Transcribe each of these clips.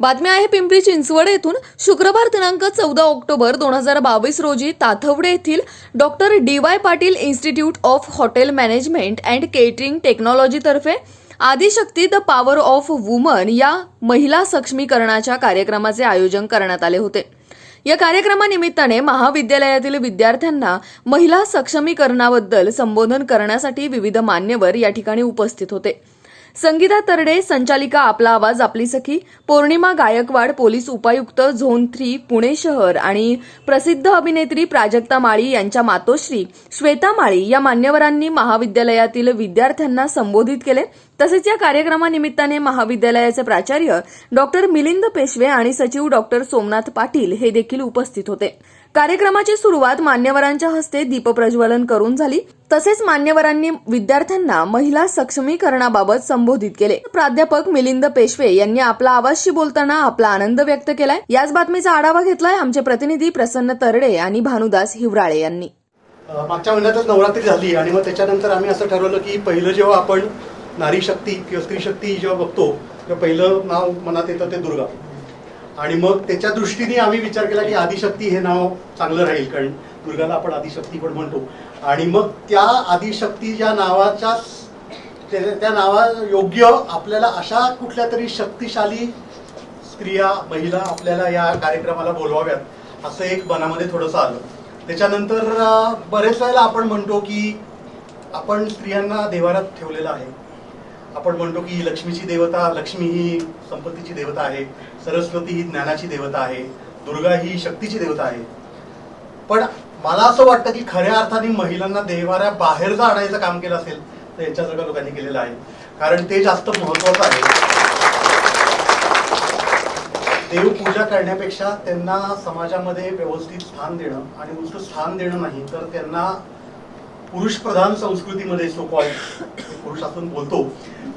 बातमी आहे पिंपरी चिंचवड येथून शुक्रवार दिनांक चौदा ऑक्टोबर दोन हजार बावीस रोजी ताथवडे येथील doctor D Y Patil institute of hotel management and catering टेक्नॉलॉजीतर्फे Adishakti the power of women या महिला सक्षमीकरणाच्या कार्यक्रमाचे आयोजन करण्यात आले होते. या कार्यक्रमानिमित्ताने महाविद्यालयातील विद्यार्थ्यांना महिला सक्षमीकरणाबद्दल संबोधन करण्यासाठी विविध मान्यवर या ठिकाणी उपस्थित होते. संगीता तरडे संचालिका आपला आवाज आपली सखी पौर्णिमा गायकवाड पोलीस उपायुक्त झोन थ्री पुणे शहर आणि प्रसिद्ध अभिनेत्री प्राजक्ता माळी यांच्या मातोश्री श्वेता माळी या मान्यवरांनी महाविद्यालयातील विद्यार्थ्यांना संबोधित केले. तसेच या कार्यक्रमानिमित्ताने महाविद्यालयाचे प्राचार्य डॉक्टर मिलिंद पेशवे आणि सचिव डॉक्टर सोमनाथ पाटील हे देखील उपस्थित होते. कार्यक्रमाची सुरुवात मान्यवरांच्या हस्ते दीपप्रज्वलन करून झाली. तसेच मान्यवरांनी विद्यार्थ्यांना महिला सक्षमीकरणाबाबत संबोधित केले. प्राध्यापक मिलिंद पेशवे यांनी आपला आवाजशी बोलताना आपला आनंद व्यक्त केलाय. याच बातमीचा आढावा घेतलाय आमचे प्रतिनिधी प्रसन्न तरडे आणि भानुदास हिवराळे यांनी. मागच्या महिन्यातच नवरात्री झाली आणि मग त्याच्यानंतर आम्ही असं ठरवलं की पहिलं जेव्हा आपण नारी शक्ती किंवा स्त्री शक्ती जेव्हा बघतो तेव्हा पहिलं नाव मनात येतं ते दुर्गा. आणि मग त्याच्या दृष्टीने आम्ही विचार केला की आदिशक्ती हे नाव चांगलं राहील कारण दुर्गाला आपण आदिशक्ती पण म्हणतो. आणि मग त्या आदिशक्ती ज्या नावाच्या त्या नावा योग्य आपल्याला अशा कुठल्या तरी शक्तिशाली स्त्रिया महिला आपल्याला या कार्यक्रमाला बोलवाव्यात असं एक मनामध्ये थोडंसं आलं. त्याच्यानंतर बरेच वेळेला आपण म्हणतो की आपण स्त्रियांना देवारात ठेवलेलं आहे. आपण म्हणतो की लक्ष्मीची देवता लक्ष्मी ही संपत्तीची देवता आहे. सरस्वती ही ज्ञानाची देवता आहे दुर्गा ही शक्तीची देवता आहे. पण मला असं वाटतं की खऱ्या अर्थाने महिलांना देवाऱ्या बाहेरचं आणायचं काम केलं असेल तर यांच्यासारख्या लोकांनी केलेलं आहे. कारण ते जास्त महत्वाचं आहे. देवपूजा करण्यापेक्षा त्यांना समाजामध्ये व्यवस्थित स्थान देणं आणि नुसतं स्थान देणं नाही तर त्यांना पुरुष प्रधान संस्कृतीमध्ये सो पुरुष आपण बोलतो.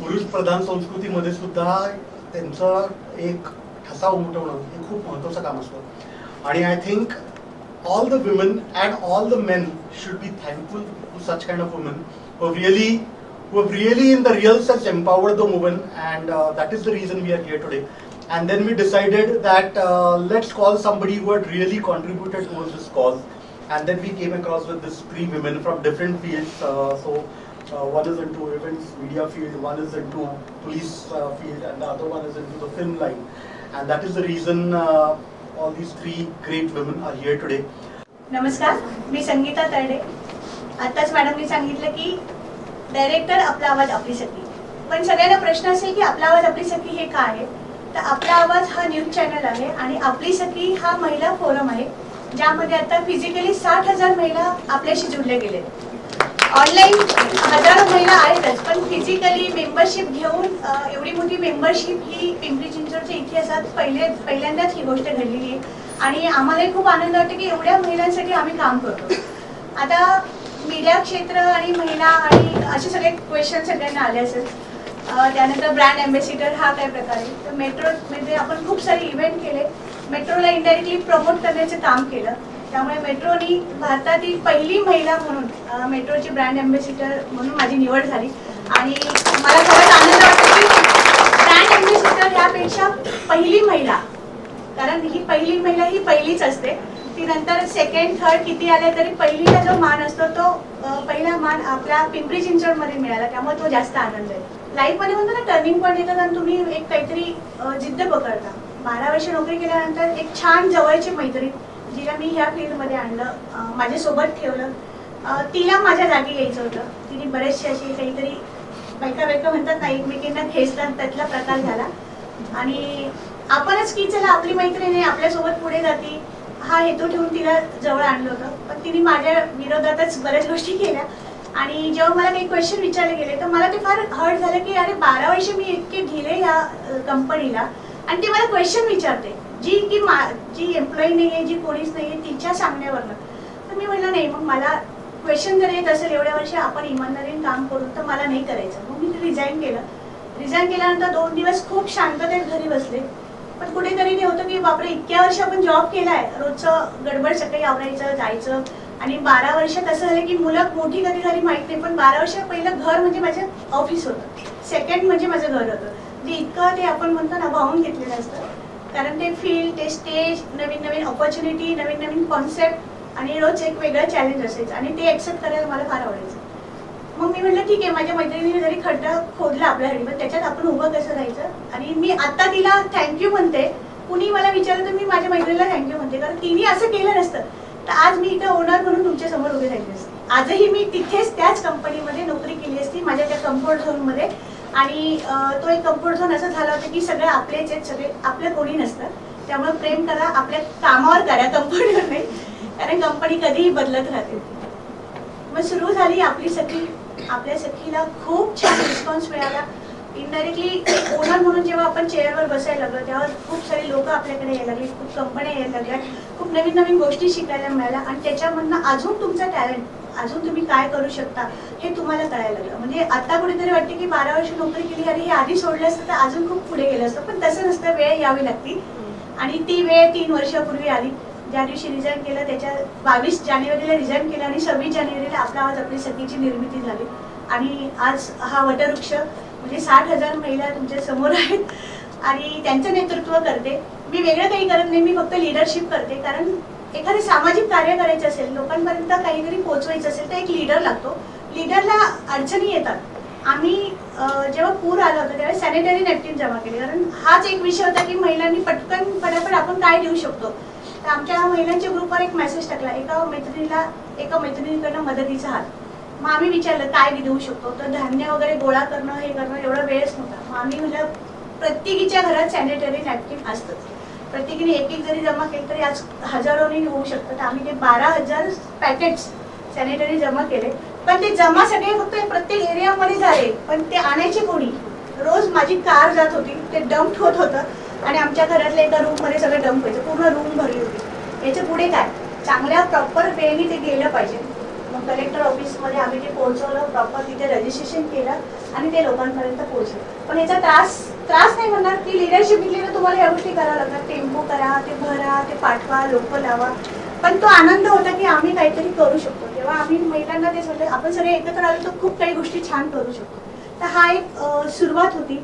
पुरुष प्रधान संस्कृतीमध्ये सुद्धा त्यांचं एक ठसा उमटवणं हे खूप महत्वाचं काम असतं आणि I think all the women and all the men should be thankful to such kind of women who have really who have really in the real sense empowered the women and uh, that is the reason we are here today and then we decided that uh, let's call somebody who had really contributed towards this cause and then we came across with these three women from different fields uh, so uh, one is into events media field one is into police uh, field and the other one is into the film line and that is the reason uh, all these three great women are here today. नमस्कार मी संगीता तरडे. आताच मॅडमनी सांगितलं की director आपला आवाज आपली सखी. पण सगळ्यांना प्रश्न असेल की आपला आवाज आपली सखी हे काय आहे? तर आपला आवाज हा न्यूज चॅनल आहे आणि आपली सखी हा महिला फोरम आहे ज्यामध्ये आता फिजिकली साठ हजार महिला आपल्याशी जुडल्या गेले ऑनलाईन हजारो महिला आहेतच पण फिजिकली मेंबरशिप घेऊन एवढी मोठी मेंबरशिप ही पिंपरी चिंचवडच्या इतिहासात पहिले पहिल्यांदाच ही गोष्ट घडलेली आहे. आणि आम्हालाही खूप आनंद वाटतो की एवढ्या महिलांसाठी आम्ही काम करतो. आता मीडिया क्षेत्र आणि महिला आणि असे सगळे क्वेश्चन सगळ्यांना आले असेल. त्यानंतर ब्रँड अँबॅसिडर हा काय प्रकार. आहे तर म्हणजे आपण खूप सारे इव्हेंट केले. मेट्रोला इनडायरेक्टली प्रमोट करण्याचं काम केलं. त्यामुळे मेट्रोनी भारतातील पहिली महिला म्हणून मेट्रोची ब्रँड अँबॅसिडर म्हणून माझी निवड झाली. आणि मला खरंच आनंद वाटतो की ब्रँड त्यापेक्षा पहिली महिला. कारण ही पहिली महिला ही पहिलीच असते. ती नंतर सेकंड थर्ड किती आले तरी पहिलीला जो मान असतो तो पहिला मान आपल्या पिंपरी चिंचवडमध्ये मिळाला. त्यामुळे तो जास्त आनंद आहे. लाईफमध्ये म्हणतो ना टर्निंग पॉईंट येतात आणि तुम्ही एक काहीतरी जिद्द पकडता. बारा वर्ष नोकरी केल्यानंतर एक छान जवळची मैत्रीण जिला मी ह्या फील्डमध्ये आणलं माझ्यासोबत ठेवलं. तिला माझ्या जागी यायचं होतं. तिने बरेचसे अशी काहीतरी बायका बायका म्हणतात ना एकमेकींना खेचतात त्यातला प्रकार झाला. आणि आपणच की चला आपली मैत्रीण आहे आपल्यासोबत पुढे जाती. हा हेतू ठेवून तिला जवळ आणलं होतं. पण तिने माझ्या विरोधातच बऱ्याच गोष्टी केल्या. आणि जेव्हा मला काही क्वेश्चन विचारले गेले तर मला ते फार हर्ट झालं की अरे बारा वर्ष मी इतके दिले या कंपनीला आणि ती मला क्वेश्चन विचारते. जी की मा जी एम्प्लॉई नाही आहे जी कोणीच नाही आहे तिच्या सांगण्यावरनं. तर मी म्हणलं नाही मग मला क्वेश्चन जर येत असेल एवढ्या वर्षी आपण इमानदारीने काम करू तर मला नाही करायचं. मग मी ते रिझाईन केलं. रिझाईन केल्यानंतर दोन दिवस खूप शांततेत घरी बसले. पण कुठेतरी हे होतं की बापरे इतक्या वर्ष आपण जॉब केलाय रोजचं गडबड सकाळी आवरायचं जायचं. आणि बारा वर्ष कसं झालं की मुलं मोठी कधी झाली माहीत नाही पण बारा वर्ष पहिलं घर म्हणजे माझं ऑफिस होतं. सेकंड म्हणजे माझं घर होतं. जे इतकं ते आपण म्हणतो ना वाहून घेतलेलं असतं. कारण ते फील्ड ते स्टेज नवीन नवीन ऑपॉर्च्युनिटी नवीन नवीन कॉन्सेप्ट आणि रोज एक वेगळं चॅलेंज असायचं. आणि ते ॲक्सेप्ट करायला मला फार आवडायचं. मग मी म्हटलं ठीक आहे माझ्या मैत्रिणीने जरी खड्डा खोदला आपल्यासाठी पण त्याच्यात आपण उभं कसं राहायचं? आणि मी आता तिला थँक्यू म्हणते. कुणी मला विचारलं तर मी माझ्या मैत्रिणीला थँक्यू म्हणते. कारण तिने असं केलं नसतं. तर आज मी इथं ओनर म्हणून तुमच्यासमोर उभी राहिली असते. आजही मी तिथेच त्याच कंपनीमध्ये नोकरी केली असती माझ्या त्या कम्फर्ट झोनमध्ये आणि तो एक कम्फर्ट झोन असा झाला होता की सगळे आपलेच आहेत सगळे आपलं कोणी नसतं. त्यामुळे प्रेम करा आपल्या कामावर करा कंपनीवर नाही कारण कंपनी कधीही बदलत राहते. मग सुरू झाली आपली सगळी आपल्या सखीला खूप छान रिस्पॉन्स मिळाला. इनडायरेक्टली ओनर म्हणून जेव्हा आपण चेअरवर बसायला लागलो तेव्हा खूप सारे लोक आपल्याकडे यायला लागली खूप कंपन्या यायला लागल्या खूप नवीन नवीन गोष्टी शिकायला मिळाल्या. आणि त्याच्यामधनं अजून तुमचं टॅलेंट अजून तुम्ही काय करू शकता हे तुम्हाला कळायला लागलं. म्हणजे आता कुठेतरी वाटते की बारा वर्ष नोकरी केली आणि हे आधी सोडलं असतं तर अजून खूप पुढे गेलं असतं. पण तसं नसतं वेळ यावी लागती. आणि ती वेळ तीन वर्षापूर्वी आली. ज्या दिवशी रिझाईन केलं त्याच्या बावीस जानेवारीला रिझाईन केलं आणि सव्वीस जानेवारीला आपला आज आपली सखीची निर्मिती झाली. आणि आज हा वटवृक्ष म्हणजे साठ हजार महिला तुमच्यासमोर आहेत आणि त्यांचं नेतृत्व करते. मी वेगळं काही करत नाही मी फक्त लिडरशिप करते. कारण एखादे सामाजिक कार्य करायचं असेल लोकांपर्यंत काहीतरी पोहोचवायचं असेल तर एक लीडर लागतो. लीडरला अडचणी येतात. आम्ही जेव्हा पूर आला होता त्यावेळेस सॅनिटरी नॅपकिन जमा केले. कारण हाच एक विषय होता की महिलांनी पटकन पटापट आपण काय देऊ शकतो? आमच्या महिलांच्या ग्रुपवर एक मेसेज टाकला. एका मैत्रिणीला एका मैत्रिणीकडनं मदतीचा हात. मग आम्ही विचारलं काय देऊ शकतो? तर धान्य वगैरे गोळा करणं हे करणं एवढा वेळच नव्हता. मग आम्ही म्हटलं प्रत्येकीच्या घरात सॅनिटरी नॅपकिन असतंच. प्रत्येकीने एक एक जरी जमा केली तरी आज हजारोनी होऊ शकतं. तर आम्ही ते बारा हजार पॅकेट्स सॅनिटरी जमा केले. पण ते जमा सगळे फक्त प्रत्येक एरियामध्ये झाले. पण ते आणायचे कोणी? रोज माझी कार जात होती. ते डम्प होत होतं. आणि आमच्या घरातल्या एका रूममध्ये सगळं डम्प व्हायचं. पूर्ण रूम भरली होती. याच्यापुढे काय? चांगल्या प्रॉपर वेळी ते गेलं पाहिजे. मग कलेक्टर ऑफिसमध्ये आम्ही ते पोहोचवलं प्रॉपर तिथे रजिस्ट्रेशन केलं आणि ते लोकांपर्यंत पोहोचलं. पण याचा त्रास त्रास नाही म्हणणार की लिडरशिप घेतली तर तुम्हाला या गोष्टी कराव्या लागतात. टेम्पो करा ते भरा ते पाठवा लोक लावा. पण तो आनंद होता की आम्ही काहीतरी करू शकतो. तेव्हा आम्ही महिलांना ते म्हणलं आपण सगळे एकत्र आलो तर खूप काही गोष्टी छान करू शकतो. तर हा एक सुरुवात होती.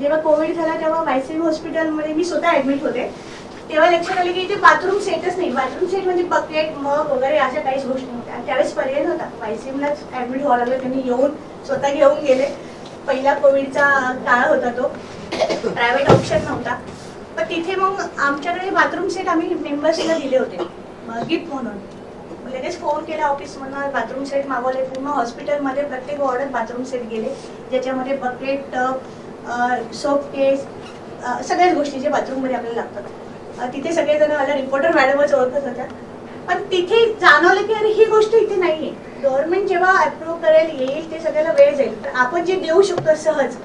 जेव्हा कोविड झाला तेव्हा वायसीएम हॉस्पिटलमध्ये मी स्वतः ऍडमिट होते. तेव्हा लक्षात आले की इथे बाथरूम सेटच नाही. बाथरूम सेट म्हणजे बकेट मग वगैरे अशा काहीच गोष्टी नव्हत्या. आणि त्यावेळेस पर्याय नव्हता. वायसीमलाच ऍडमिट व्हावं लागलं त्यांनी येऊन स्वतः घेऊन गेले. पहिला कोविडचा काळ होता तो. प्रायव्हेट ऑप्शन नव्हता. पण तिथे मग आमच्याकडे बाथरूम सेट आम्ही मेंबर्सला दिले होते. गिफ्ट म्हणून. लगेच फोन केला ऑफिसमधून बाथरूम सेट मागवले. पूर्ण हॉस्पिटलमध्ये प्रत्येक वॉर्डात बाथरूम सेट गेले. ज्याच्यामध्ये बकेट टब सोप केस सगळ्याच गोष्टी जे बाथरूममध्ये आपल्याला लागतात. तिथे सगळेजण मला रिपोर्टर मॅडमच ओळखत होत्या. पण तिथे जाणवलं की अरे ही गोष्ट इथे नाहीये. गव्हर्नमेंट जेव्हा अप्रूव्ह करेल येईल ते सगळ्याला वेळ जाईल. तर आपण जे देऊ शकतो सहज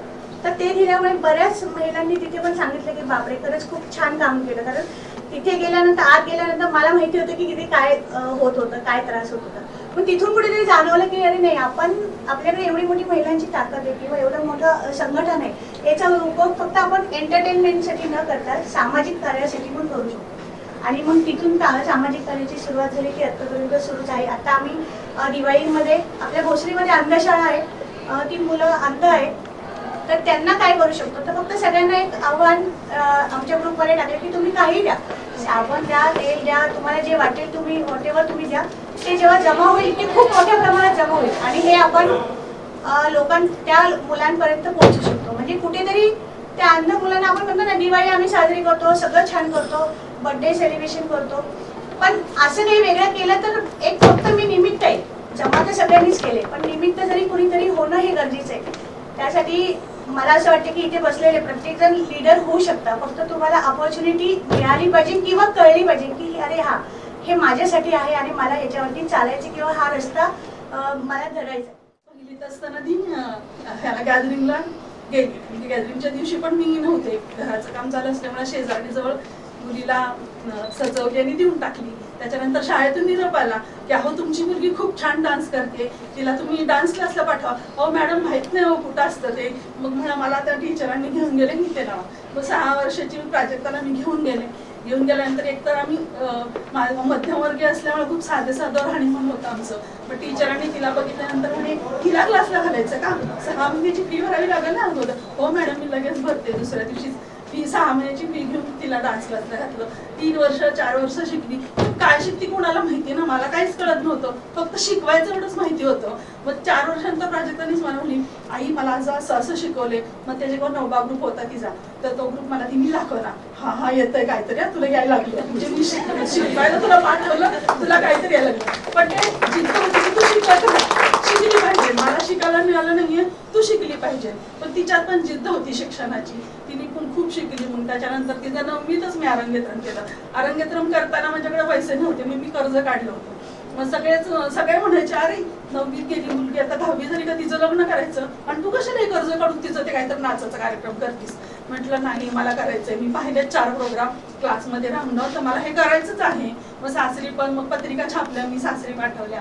तर ते दिल्यामुळे बऱ्याच महिलांनी तिथे पण सांगितलं की बापरे खरंच खूप छान काम केलं. कारण तिथे गेल्यानंतर आत गेल्यानंतर मला माहिती होतं की किती काय होत होतं काय त्रास होत होता. पण तिथून कुठेतरी जाणवलं की अरे नाही आपण आपल्याकडे एवढी मोठी महिलांची ताकद आहे किंवा एवढं मोठं संघटन आहे याचा उपयोग फक्त आपण एंटरटेनमेंटसाठी न करता सामाजिक कार्यासाठी पण करू शकतो. आणि मग तिथून का- सामाजिक कार्याची सुरुवात झाली की आत्तापर्यंत सुरूच आहे. आता आम्ही दिवाळीमध्ये आपल्या भोसरीमध्ये अंधशाळा आहे ती मुलं अंध आहेत तर त्यांना काय करू शकतो? तर फक्त सगळ्यांना एक आव्हान आमच्या ग्रुपमध्ये टाकलं की तुम्ही काही द्या. साबण द्या तेल द्या तुम्हाला जे वाटेल तुम्ही वॉटेवर तुम्ही द्या. ते जेव्हा जमा होईल ते खूप मोठ्या प्रमाणात जमा होईल. आणि हे आपण लोकां त्या मुलांपर्यंत पोहोचू शकतो. म्हणजे कुठेतरी त्या अंध मुलांना आपण म्हणतो ना दिवाळी आम्ही साजरी करतो सगळं छान करतो बर्थडे सेलिब्रेशन करतो. पण असं काही वेगळं केलं तर एक फक्त मी निमित्त आहे. जमा तर सगळ्यांनीच केले पण निमित्त जरी कुणीतरी होणं हे गरजेचं आहे. त्यासाठी मला असं वाटतं की इथे बसलेले प्रत्येक जण लीडर होऊ शकता फक्त तुम्हाला अपॉर्च्युनिटी मिळाली पाहिजे किंवा कळली पाहिजे की अरे हा हे माझ्यासाठी आहे आणि मला याच्यावरती चालायचे किंवा हा रस्ता मला धरायचा लिहित असताना ती ह्याला गॅदरिंगला गेली. म्हणजे गॅदरिंगच्या दिवशी पण मी नव्हते. घराचं काम चालू असल्यामुळे शेजारणीजवळ मुलीला सजवली आणि देऊन टाकली. त्याच्यानंतर शाळेतून निरोप आला की अहो तुमची मुलगी खूप छान डान्स करते. तिला तुम्ही डान्स क्लासला पाठवा. अहो मॅडम माहीत नाही हो कुठं असतं ते. मग म्हणा मला त्या टीचरांनी घेऊन गेले मी ते नाव मग सहा वर्षाची प्राजक्ताला मी घेऊन गेले. घेऊन गेल्यानंतर एकतर आम्ही मध्यमवर्गीय असल्यामुळे खूप साधे साधं राहणीमान होतं आमचं. पण टीचरांनी तिला बघितल्यानंतर म्हणे तिला क्लासला घालायचं का? सहा महिन्याची फी भरावी लागेल ना? अगोदर हो मॅडम मी लगेच भरते दुसऱ्या दिवशीच. फी सहा महिन्याची फी घेऊन तिला डान्स क्लासला घातलं. तीन वर्ष चार वर्ष शिकली. काय शिकती कोणाला माहिती ना? मला काहीच कळत नव्हतं. फक्त शिकवायचं एवढंच माहिती होतं. मग चार वर्षांतर प्राजक्तानीच मला म्हणली आई मला आज असं असं शिकवले मग त्याच्याकडे नवबा ग्रुप होता तिचा. तर तो ग्रुप मला तिने दाखवला हा हा येतंय काहीतरी. हा, तुला यायला लागलं. म्हणजे मी शिक- शिकवायला तुला पाठवलं तुला काहीतरी यायला लागलं. पण ते जिद्द होती तू शिकत राहा. शिकली पाहिजे. मला शिकायला मिळालं नाहीये तू शिकली पाहिजे. पण तिच्यात पण जिद्द होती शिक्षणाची. तिने पण खूप शिकली मग त्याच्यानंतर तिचं नवमीतच मी अरंगेत्रम केलं. अरंगेत्रम करताना माझ्याकडे पैसे नव्हते. मी मी कर्ज काढलं होतं. मग सगळेच सगळे म्हणायचे अरे नववीत गेली मुलगी. आता दहावी झाली का तिचं लग्न करायचं आणि तू कशाला हे कर्ज काढून तिचं ते काहीतरी नाचाचा कार्यक्रम करतीस? म्हटलं नाही मला करायचंय. मी पाहिले चार प्रोग्राम क्लासमध्ये राहणं तर मला हे करायचंच आहे. मग सासरी पण मग पत्रिका छापल्या मी सासरी पाठवल्या.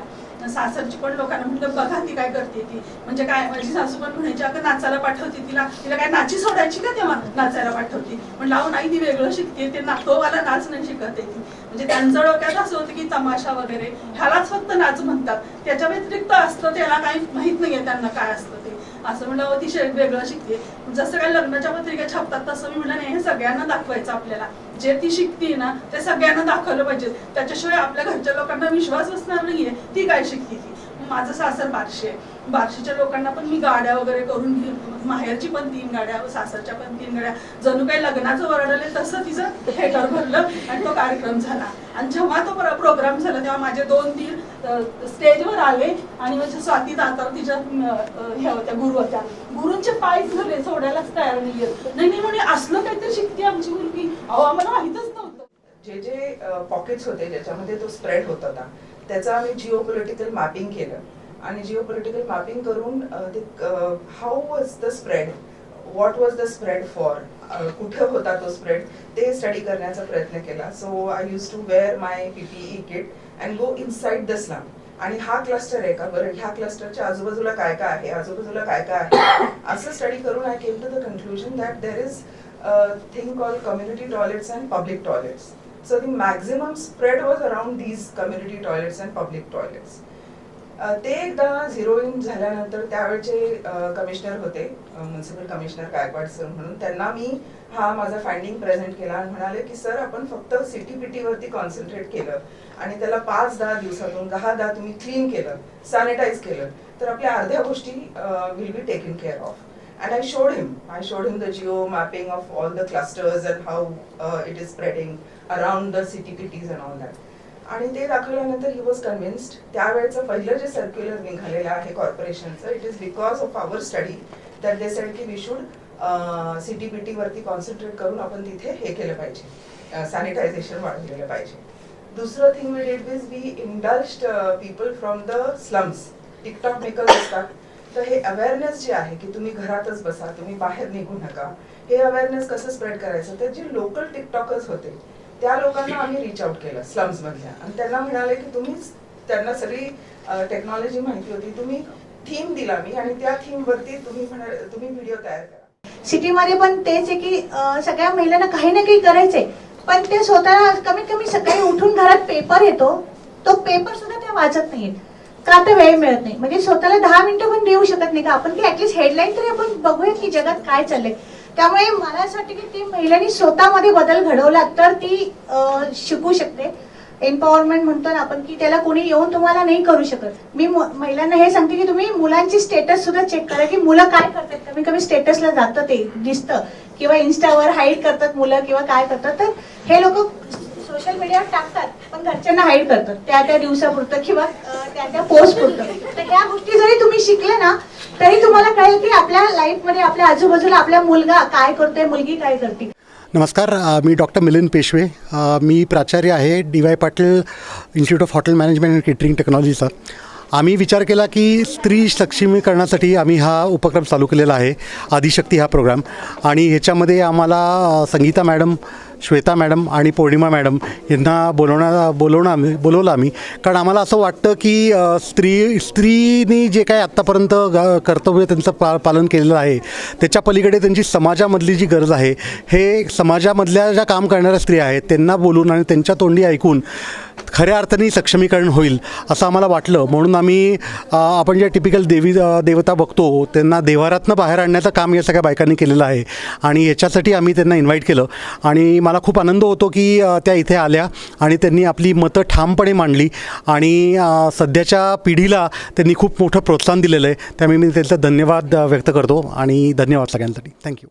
सासरची पण लोकांना म्हटलं बघा ती काय करते ती. म्हणजे काय माझी सासू पण म्हणायची अगं नाचायला पाठवते तिला. तिला काय नाची सोडायची का तेव्हा नाचायला पाठवते? म्हणलं अहो नाही ती वेगळं शिकते. ते ना तो मला नाच नाही शिकत ती. म्हणजे त्यांचं डोक्यात असं होतं की तमाशा वगैरे ह्यालाच फक्त नाच म्हणतात. त्याच्या व्यतिरिक्त असतं त्याला काही माहीत नाहीये त्यांना काय असतं. असं म्हणलं ती वेगळं शिकते. जसं काय लग्नाच्या पत्रिका छापतात तसं मी म्हणलं नाही हे सगळ्यांना दाखवायचं आपल्याला. जे ती शिकते ना ते सगळ्यांना दाखवलं पाहिजे. त्याच्याशिवाय आपल्या घरच्या लोकांना विश्वास बसणार नाहीये ती काय शिकते ती? माझं सासर बारशे आहे. बार्शीच्या लोकांना पण मी गाड्या वगैरे करून घेऊन माहेरची पण तीन गाड्या सासरच्या पण तीन गाड्या जणू काही लग्नाचं वर्णले तसं तिचं थिएटर भरलं आणि तो कार्यक्रम झाला. आणि जेव्हा तो प्रोग्राम झाला तेव्हा माझे दोन तीन स्टेजवर आले आणि म्हणजे स्वाती दातार तिच्या ह्या होत्या गुरु होत्या. गुरूंचे पाय झाले सोडायलाच तयार नाही नाही नाही म्हणे असलं काहीतरी शिकते आमची मुलगी. अहो आम्हाला माहितच नव्हतं. जे जे पॉकेट्स होते ज्याच्यामध्ये तो स्प्रेड होत होता त्याचं आम्ही जिओ पॉलिटिकल मॅपिंग केलं. आणि जिओ पॉलिटिकल मॅपिंग करून ते how was the spread what was the spread for कुठे होता तो स्प्रेड ते स्टडी करण्याचा प्रयत्न केला. So I use to wear my PPE kit and go inside the slum आणि हा क्लस्टर आहे का? बरं ह्या क्लस्टरच्या आजूबाजूला काय काय आहे? आजूबाजूला काय काय आहे? असं स्टडी करून I came to the conclusion that there is thing call community toilets and public toilets so the maximum spread was around these community toilets and public toilets ते एकदा झिरो इन झाल्यानंतर त्यावेळचे कमिशनर होते municipal commissioner Gaikwad sir म्हणून त्यांना मी हा माझा finding present केला आणि म्हणाले की सर आपण फक्त सिटी पिटीवरती कॉन्सन्ट्रेट केलं आणि त्याला पाच दहा दिवसातून दहा दहा तुम्ही क्लीन केलं सॅनिटाईज केलं तर आपल्या अर्ध्या गोष्टी will be taken care of And I showed him. I showed him the geo mapping of all the clusters and how uh, it is spreading around the city cities and all that. आणि ते दाखवल्यानंतर he was convinced त्यावेळेचं पहिलं जे circular निघालेलं आहे कॉर्पोरेशनचं it is because of our study that they said की we should CT PT वरती concentrate करून आपण तिथे हे केलं पाहिजे. सॅनिटायझेशन वाढवलेलं पाहिजे. दुसरं thing we did is we indulged people from the slums TikTok makers असतात. तर हे अवेअरनेस जे आहे की तुम्ही घरातच बसा तुम्ही बाहेर निघू नका हे अवेअरनेस कसं स्प्रेड करायचं? तर जे लोकल टिकटॉकर्स होते त्या लोकांना आम्ही रिच आउट केलं स्लम्स मधल्या. आणि त्यांना म्हणाले की तुम्ही त्यांना सगळी टेक्नॉलॉजी माहिती होती. तुम्ही थीम दिला मी आणि त्या थीम वरती तुम्ही म्हणा तुम्ही व्हिडिओ तयार करा. सिटीमध्ये पण तेच आहे की सगळ्या महिलांना काही ना काही करायचंय पण ते स्वतःला कमीत कमी सकाळी उठून घरात पेपर येतो. तो पेपर सुद्धा त्या वाचत नाहीत. का तर वेळ मिळत नाही. म्हणजे स्वतःला दहा मिनिटं पण देऊ शकत नाही का? आपण की ऍटलीस्ट हेडलाईन तरी आपण बघूया की जगात काय चाललंय. त्यामुळे मला असं वाटतं की ती महिलांनी स्वतःमध्ये बदल घडवला तर ती शिकू शकते. एम्पॉवरमेंट म्हणतो ना आपण की त्याला कोणी येऊन तुम्हाला नाही करू शकत. मी महिलांना हे सांगते की तुम्ही मुलांची स्टेटस सुद्धा चेक करा की मुलं काय करतात. कमी कमी स्टेटसला जातं ते दिसतं. किंवा इन्स्टावर हाईड करतात मुलं किंवा काय करतात. तर हे लोक सोशल मीडियावर टाकतात पण घरच्यांना हाईड करतात. त्या त्या दिवसापुरतं किंवा त्या त्या पोस्ट पुरतं तर ह्या गोष्टी जरी तुम्ही शिकले ना तरी तुम्हाला कळेल की आपल्या लाईफमध्ये आपल्या आजूबाजूला आपला मुलगा काय करतोय मुलगी काय करते? नमस्कार मी डॉक्टर मिलिंद पेशवे. मी प्राचार्य आहे D Y Patil institute of hotel management and catering टेक्नॉलॉजीचा आम्ही विचार केला की स्त्री सक्षमीकरणासाठी आम्ही हा उपक्रम चालू केलेला आहे आदिशक्ती हा प्रोग्राम आणि ह्याच्यामध्ये आम्हाला संगीता मॅडम श्वेता मॅडम आणि पौर्णिमा मॅडम यांना बोलवणार बोलवणं आम्ही बोलवलं आम्ही. कारण आम्हाला असं वाटतं की स्त्री स्त्रीनी जे काय आत्तापर्यंत ग कर्तव्य त्यांचं पा पालन केलेलं आहे त्याच्या पलीकडे त्यांची समाजामधली जी गरज आहे हे समाजामधल्या ज्या काम करणाऱ्या स्त्रिया आहेत त्यांना बोलून आणि त्यांच्या तोंडी ऐकून खऱ्या अर्थाने सक्षमीकरण होईल असं आम्हाला वाटलं. म्हणून आम्ही आपण ज्या टिपिकल देवी देवता बघतो त्यांना देवारातनं बाहेर आणण्याचं काम या सगळ्या बायकांनी केलेलं आहे. आणि याच्यासाठी आम्ही त्यांना इन्व्हाइट केलं. आणि मला खूप आनंद होतो की त्या इथे आल्या आणि त्यांनी आपली मतं ठामपणे मांडली. आणि सध्याच्या पिढीला त्यांनी खूप मोठं प्रोत्साहन दिलेलं आहे. त्यामुळे मी त्यांचा धन्यवाद व्यक्त करतो आणि धन्यवाद सगळ्यांसाठी. थँक्यू